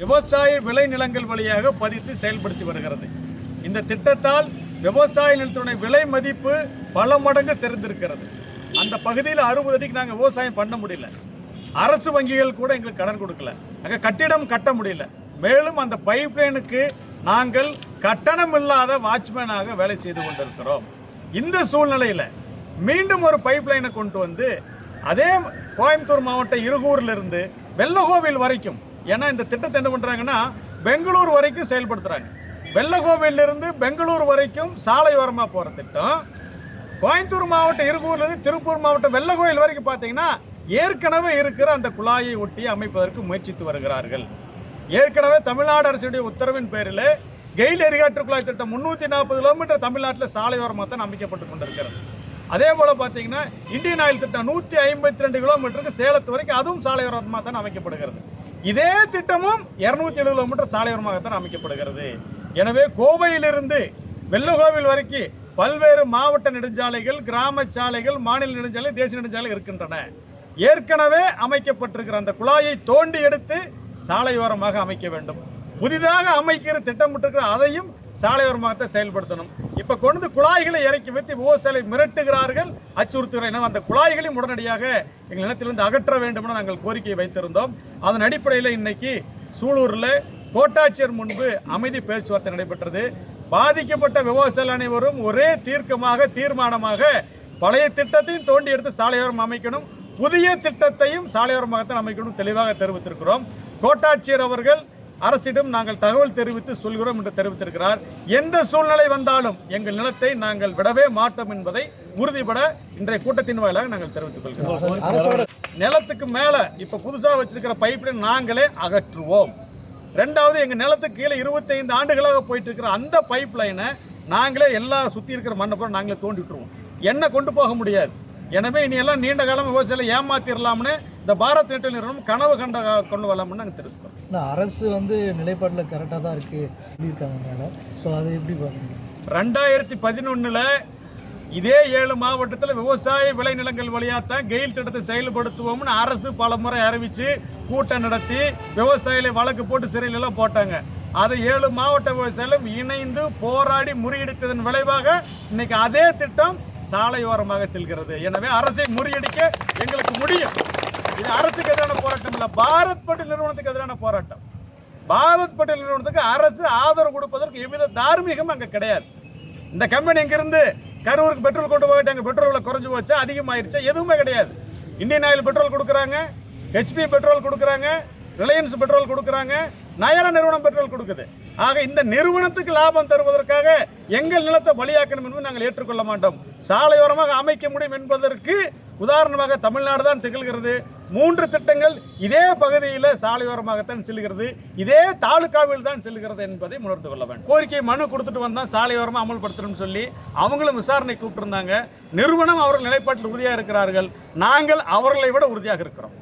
விவசாய விளைநிலங்கள் வழியாக பதித்து செயல்படுத்தி வருகிறது. இந்த திட்டத்தால் விவசாய நிலத்தினுடைய விலை மதிப்பு பல மடங்கு சிறந்திருக்கிறது. அந்த பகுதியில் அறுபது அடிக்கு நாங்கள் விவசாயம் பண்ண முடியல. அரசு வங்கிகள் கூட எங்களுக்கு கடன் கொடுக்கல. அங்கே கட்டிடம் கட்ட முடியல. மேலும் அந்த பைப்லைனுக்கு நாங்கள் கட்டணம் இல்லாத வாட்ச்மேனாக வேலை செய்து கொண்டிருக்கிறோம். இந்த சூழ்நிலையில் மீண்டும் ஒரு பைப்லைனை கொண்டு வந்து அதே கோயம்புத்தூர் மாவட்டம் இருகூர்ல இருந்து வெள்ளகோவில் வரைக்கும் ஏன்னா இந்த திட்டத்தை என்ன பண்ணுறாங்கன்னா பெங்களூர் வரைக்கும் செயல்படுத்துகிறாங்க வெள்ளகோவிலிருந்து பெங்களூர் வரைக்கும் சாலையோரமாக போகிற திட்டம். கோயம்புத்தூர் மாவட்டம் இருகூர்லேருந்து திருப்பூர் மாவட்டம் வெள்ளகோவில் வரைக்கும் பார்த்தீங்கன்னா ஏற்கனவே இருக்கிற அந்த குழாயை ஒட்டி அமைப்பதற்கு முயற்சித்து வருகிறார்கள். ஏற்கனவே தமிழ்நாடு அரசுடைய உத்தரவின் பேரில் கெயில் எரிகாற்று குழாய் திட்டம் முன்னூற்றி நாற்பது கிலோமீட்டர் தமிழ்நாட்டில் சாலையோரமாக தான் அமைக்கப்பட்டு கொண்டிருக்கிறது. அதே போல் பார்த்தீங்கன்னா இந்தியன் ஆயில் திட்டம் நூற்றி ஐம்பத்தி ரெண்டு கிலோமீட்டருக்கு சேலத்து வரைக்கும் அதுவும் சாலையோரமாக தான் அமைக்கப்படுகிறது. இதே திட்டமும் இரநூத்தி எழுபது கிலோமீட்டர் சாலையோரமாகத்தான் அமைக்கப்படுகிறது. எனவே கோவையிலிருந்து வெள்ளகோவில் வரைக்கும் பல்வேறு மாவட்ட நெடுஞ்சாலைகள் கிராம சாலைகள் மாநில நெடுஞ்சாலை தேசிய நெடுஞ்சாலை இருக்கின்றன. ஏற்கனவே அமைக்கப்பட்டிருக்கிற அந்த குழாயை தோண்டி எடுத்து சாலையோரமாக அமைக்க வேண்டும். புதிதாக அமைக்கிற திட்டமிட்டிருக்கிற அதையும் சாலையோரமாகத்தை செயல்படுத்தணும். இப்ப கொண்டு குழாய்களை இறக்கி வைத்து விவசாயிகளை மிரட்டுகிறார்கள். அச்சுறுத்துகிறார் அந்த குழாய்களையும் உடனடியாக எங்கள் நிலத்திலிருந்து அகற்ற வேண்டும் என நாங்கள் கோரிக்கை வைத்திருந்தோம். அதன் அடிப்படையில் இன்னைக்கு சூலூரில் கோட்டாட்சியர் முன்பு அமைதி பேச்சுவார்த்தை நடைபெற்றது. பாதிக்கப்பட்ட விவசாயிகள் அனைவரும் ஒரே தீர்க்கமாக தீர்மானமாக பழைய திட்டத்தையும் தோண்டி எடுத்து சாலையோரம் அமைக்கணும். புதிய திட்டத்தையும் சாலையோரமாகத்தான் அமைக்கணும் தெளிவாக தெரிவித்திருக்கிறோம். கோட்டாட்சியர் அவர்கள் அரசிடம் நாங்கள் தகவல் தெரிவித்து சொல்கிறோம் என்று தெரிவித்திருக்கிறார். எந்த சூழ்நிலை வந்தாலும் எங்கள் நிலத்தை நாங்கள் விடவே மாட்டோம் என்பதை உறுதிபட இன்றைய கூட்டத்தின் வாயிலாக நாங்கள் தெரிவித்துக் கொள்கிறோம். நிலத்துக்கு மேல இப்ப புதுசா வச்சிருக்கிற பைப்லைன் நாங்களே அகற்றுவோம். ரெண்டாவது எங்க நிலத்துக்கு கீழே 25 ஆண்டுகளாக போயிட்டு இருக்கிற அந்த பைப் லைனை நாங்களே எல்லா சுத்தி இருக்கிற மண்ணை பூரா நாங்களே தோண்டி விட்டுருவோம். எண்ணெய் கொண்டு போக முடியாது? எனவே இனி எல்லாம் நீண்ட காலம் விவசாயிகளை ஏமாத்திரலாம்னு இந்த பாரத் நெட்டில் நிறுவனம் கனவு கண்ட கொண்டு வரலாம்னு நாங்கள் தெரிவிக்கிறோம். இந்த அரசு வந்து நிலைப்பாட்டில் கரெக்டாக தான் இருக்குது சொல்லியிருக்காங்க மேடம். ஸோ அதை எப்படி பார்க்குறீங்க ரெண்டாயிரத்தி பதினொன்னுல இதே ஏழு மாவட்டத்தில் விவசாய விளைநிலங்கள் வழியாத்தான் கெயில் திட்டத்தை செயல்படுத்துவோம்னு அரசு பல முறை அறிவிச்சு கூட்டம் நடத்தி விவசாயிகளை வழக்கு போட்டு சிறையில எல்லாம் போட்டாங்க. அதை ஏழு மாவட்ட விவசாயிகளும் இணைந்து போராடி முறியடித்ததன் விளைவாக இன்னைக்கு அதே திட்டம் சாலையோரமாக செல்கிறது. எனவே அரசை முறியடிக்க எங்களுக்கு முடியும். இது அரசுக்கு எதிரான போராட்டம் இல்லை. பாரத் பட்டேல் நிறுவனத்துக்கு எதிரான போராட்டம். பாரத் பட்டேல் நிறுவனத்துக்கு அரசு ஆதரவு கொடுப்பதற்கு எவ்வித தார்மீகம் அங்கே கிடையாது. இந்த கம்பெனி இங்கிருந்து கரூருக்கு பெட்ரோல் கொண்டு போயிட்டாங்க பெட்ரோல் விலை குறைஞ்சி போச்சா? அதிகமாயிருச்சா? எதுவுமே கிடையாது. இந்தியன் ஆயில் பெட்ரோல் கொடுக்குறாங்க. ஹெச்பி பெட்ரோல் கொடுக்குறாங்க. ரிலையன்ஸ் பெட்ரோல் கொடுக்குறாங்க. நயரா நிறுவனம் பெட்ரோல் கொடுக்குது. ஆக இந்த நிறுவனத்துக்கு லாபம் தருவதற்காக எங்கள் நிலத்தை பலியாக்கணும் என்பதை நாங்கள் ஏற்றுக்கொள்ள மாட்டோம். சாலையோரமாக அமைக்க முடியும் என்பதற்கு உதாரணமாக தமிழ்நாடு தான் திகழ்கிறது. மூன்று திட்டங்கள் இதே பகுதியில் சாலையோரமாகத்தான் செல்கிறது. இதே தாலுக்காவில் தான் செல்கிறது என்பதை உணர்ந்து கொள்ள வேண்டும். கோரிக்கை மனு கொடுத்துட்டு வந்தால் சாலையோரமாக அமல்படுத்தணும்னு சொல்லி அவங்களும் விசாரணை கூப்பிட்டிருந்தாங்க. நிறுவனம் அவர்கள் நிலைப்பாட்டில் உறுதியாக இருக்கிறார்கள். நாங்கள் அவர்களை விட உறுதியாக இருக்கிறோம்.